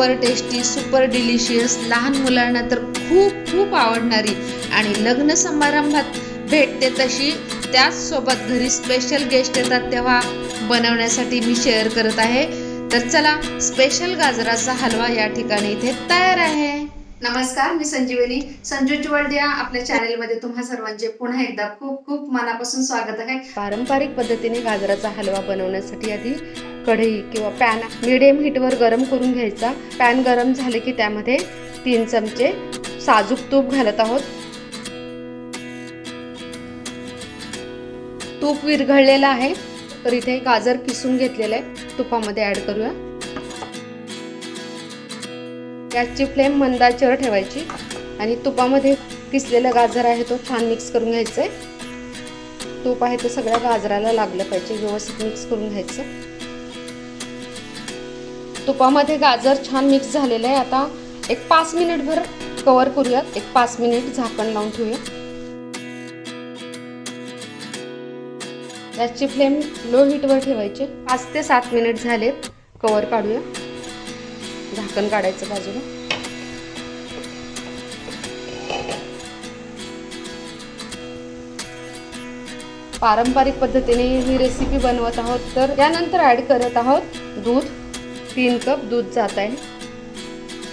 Super tasty super delicious लहान मुलांना तर खूप खूप आवडणारी आणि लग्न समारंभात भेटते तशी त्याचसोबत घरी स्पेशल गेस्ट येतात तेव्हा बनवण्यासाठी मी शेअर करत आहे. तर चला स्पेशल गाजराचा हलवा या ठिकाणी इथे तयार आहे. नमस्कार मी संजीवनी. संजू वर्ल्ड आपल्या चॅनेलमध्ये तुम्हा सर्वांचे पुन्हा एकदा खूप खूप मनापासून स्वागत आहे. पारंपरिक पद्धतीने गाजराचा हलवा बनवण्यासाठी आधी कढई किंवा पॅन मिडियम हीटवर गरम करून घ्यायचा. पॅन गरम झाले की त्यामध्ये तीन चमचे साजूक तूप घालत आहोत. तूप विरघळलेलं आहे तर इथे गाजर किसून घेतलेलं आहे. तुपामध्ये ॲड करूया. गॅसची फ्लेम मंदाचीवर ठेवायची आणि तुपामध्ये किसलेला गाजर आहे तो छान मिक्स करून घ्यायचं आहे तूप आहे ते सगळ्या गाजराला लागलं पाहिजे व्यवस्थित मिक्स करून घ्यायचं. तुपामध्ये गाजर छान मिक्स झालेलं आहे. आता एक पाच मिनिटभर कवर करूयात. एक पाच मिनिट झाकण लावून ठेवूया. गॅसची फ्लेम लो हीटवर ठेवायची. पाच ते सात मिनिट झालेत कवर काढूया. झाकण काढायचं बाजूला. पारंपरिक पद्धतीने ही रेसिपी बनवत आहोत. तर यानंतर ॲड करत आहोत दूध. तीन कप दूध जात आहे.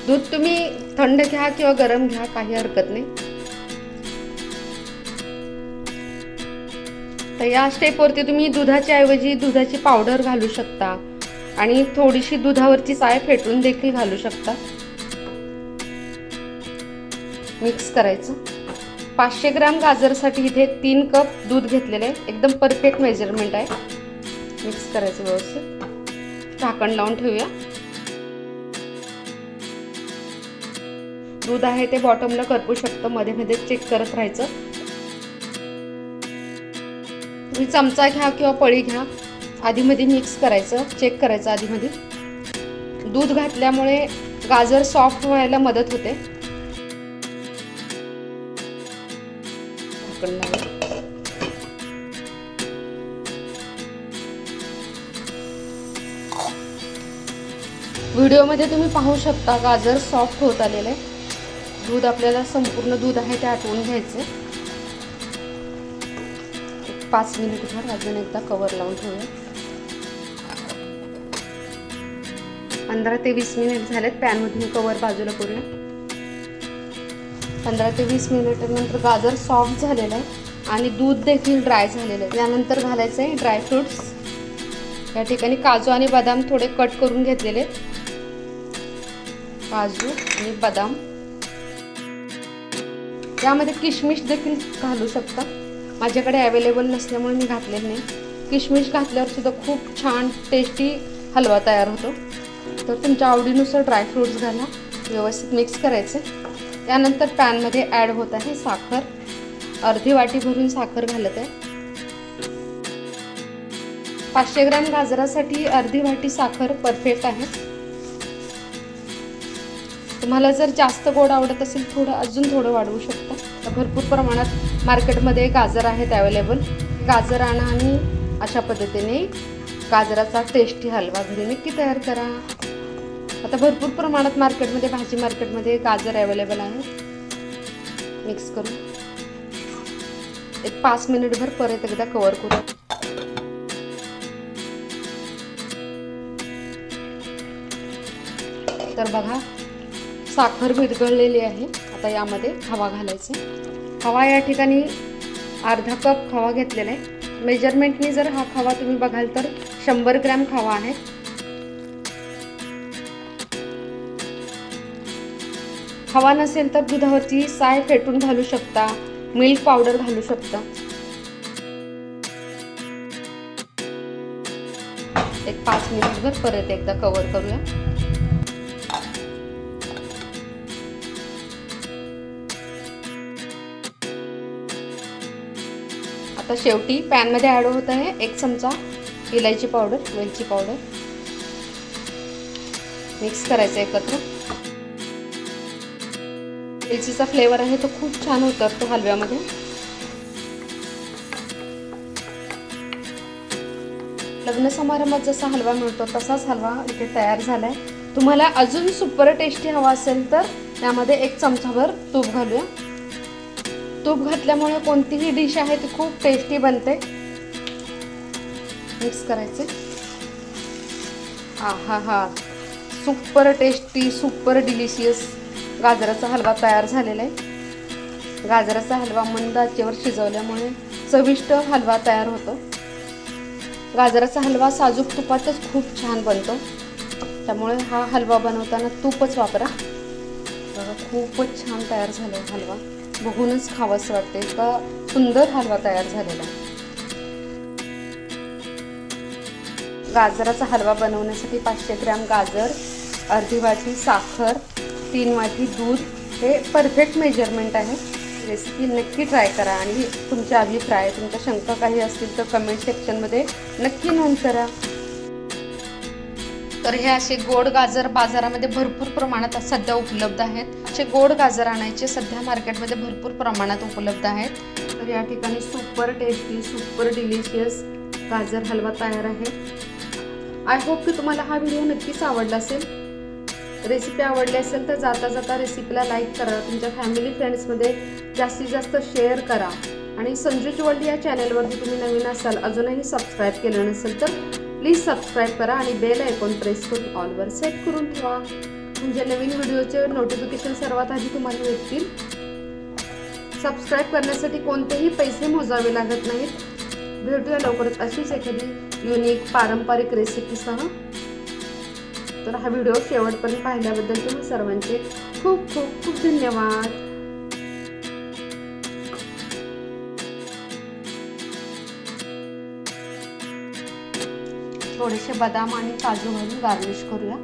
दूध तुम्ही थंड घ्या किंवा गरम घ्या काही हरकत नाही. तर या स्टेपवरती तुम्ही दुधाच्या ऐवजी दुधाची पावडर घालू शकता. आणि थोडीशी दुधावरची साय फेटून देखील घालू शकता. मिक्स करायचं. पाचशे ग्राम गाजरसाठी इथे तीन कप दूध घेतलेलं आहे. एकदम परफेक्ट मेजरमेंट आहे. मिक्स करायचं व्यवस्थित. झाकण लावून ठेवूया. दूध आहे ते बॉटमला करपू शकतं. मध्ये मध्ये चेक करत राहायचं. तुम्ही चमचा घ्या किंवा पळी घ्या. आधीमध्ये मिक्स करायचं चेक करायचं आधीमध्ये. दूध घातल्यामुळे गाजर सॉफ्ट व्हायला मदत होते. व्हिडिओमध्ये तुम्ही पाहू शकता गाजर सॉफ्ट होत आलेलं आहे. दूध आपल्याला संपूर्ण दूध आहे ते आटवून घ्यायचं पाच पाच मिनिटभर अजून एकदा कवर लावून ठेवूया. पंधरा ते वीस मिनिट झालेत पॅनमधून कवर बाजूला करूया पंधरा ते वीस मिनिटानंतर गाजर सॉफ्ट झालेलं आहे आणि दूध देखील ड्राय झालेलं आहे. त्यानंतर घालायचं आहे ड्रायफ्रुट्स या ठिकाणी काजू आणि बदाम थोडे कट करून घेतलेले आहेत. काजू आणि बदाम. यामध्ये किशमिश देखील घालू शकता. माझ्याकडे अवेलेबल नसल्यामुळे मी घातलेलं नाही. किशमिश घातल्यावर सुद्धा खूप छान टेस्टी हलवा तयार होतो. तर तुमच्या आवडीनुसार ड्रायफ्रूट्स घाला व्यवस्थित मिक्स करायचे. त्यानंतर पॅनमध्ये ॲड होत आहे साखर. अर्धी वाटी भरून साखर घालत आहे. पाचशे ग्राम गाजरासाठी अर्धी वाटी साखर परफेक्ट आहे. तुम्हाला जर जास्त गोड आवडत असेल थोडं अजून थोडं वाढवू शकता. भरपूर प्रमाणात मार्केटमध्ये गाजर आहेत अवेलेबल गाजर आणा आणि अशा पद्धतीने गाजराचा टेस्टी हलवा घरी नक्की तयार करा. आता भरपूर प्रमाणात मार्केटमध्ये भाजी मार्केटमध्ये गाजर अवेलेबल आहे. मिक्स करून. एक पाच मिनिटभर परत एकदा कवर करू. तर बघा साखर विरघळलेली आहे. आता यामध्ये खवा घालायचे खवा या ठिकाणी अर्धा कप खवा घेतलेला आहे. मेजरमेंटनी जर हा खवा तुम्ही बघाल तर शंभर ग्रॅम खवा आहे. हवा नसेल तर दुधावरची साय फेटून घालू शकता मिल्क पावडर घालू शकता. एक पाच मिनिटभर परत एकदा कवर करूया. आता शेवटी पॅनमध्ये ॲड होत आहे एक चमचा इलायची पावडर वेलची पावडर. मिक्स करायचं एकत्र. वेलचीचा फ्लेवर आहे तो खूप छान उतरतो हलव्यामध्ये. लग्न समारंभात जसा हलवा मिळतो तसाच हलवा इथे तयार झालाय. तुम्हाला अजून सुपर टेस्टी हवा असेल तर त्यामध्ये एक चमचाभर तूप घालूया. तूप घातल्यामुळे कोणतीही डिश आहे ती खूप टेस्टी बनते. मिक्स करायचे. हा हा हा सुपर टेस्टी सुपर डिलिशियस गाजराचा हलवा तयार झालेला आहे. गाजराचा हलवा मंद आचेवर शिजवल्यामुळे चविष्ट हलवा तयार होतो. गाजराचा हलवा साजूक तुपातच खूप छान बनतो. त्यामुळे हा हलवा बनवताना तूपच वापरा. खूपच छान तयार झाला हलवा. बघूनच खावंसं वाटते का सुंदर हलवा तयार झालेला गाजराचा हलवा बनवण्यासाठी पाचशे ग्रॅम गाजर अर्धी वाटी साखर तीन वाटी दूध. हे परफेक्ट मेजरमेंट आहे. रेसिपी नक्की ट्राय करा आणि तुमच्या अभिप्राय तुमच्या शंका काही असतील तर कमेंट सेक्शनमध्ये नक्की नोंद करा. तर हे असे गोड गाजर बाजारामध्ये भरपूर प्रमाणात सध्या उपलब्ध आहेत. असे गोड गाजर आणायचे सध्या मार्केटमध्ये भरपूर प्रमाणात उपलब्ध आहेत. तर या ठिकाणी सुपर टेस्टी सुपर डिलिशियस गाजर हलवा तयार आहे. आय होप की तुम्हाला हा व्हिडिओ नक्कीच आवडला असेल. रेसिपी आवडली असेल तर जाता जाता रेसिपीला लाईक करा. तुमच्या फॅमिली फ्रेंड्समध्ये जास्तीत जास्त शेअर करा. आणि संजू वर्ल्ड या चॅनलवरती तुम्ही नवीन असाल अजूनही सबस्क्राईब केलं नसेल तर प्लीज सबस्क्राईब करा आणि बेल ऐकून प्रेस करून ऑलवर सेट करून ठेवा. म्हणजे नवीन व्हिडिओचे नोटिफिकेशन सर्वात आधी तुम्हाला भेटतील. सबस्क्राईब करण्यासाठी कोणतेही पैसे मोजावे लागत नाहीत. भेटूया लवकरच अशीच एखादी युनिक पारंपरिक रेसिपीसह तर हा व्हिडिओ शेवटपर्यंत पाहिल्याबद्दल तुम्ही सर्वांचे खूप खूप खूप धन्यवाद. थोडेसे बदाम आणि काजू घालून गार्निश करूया.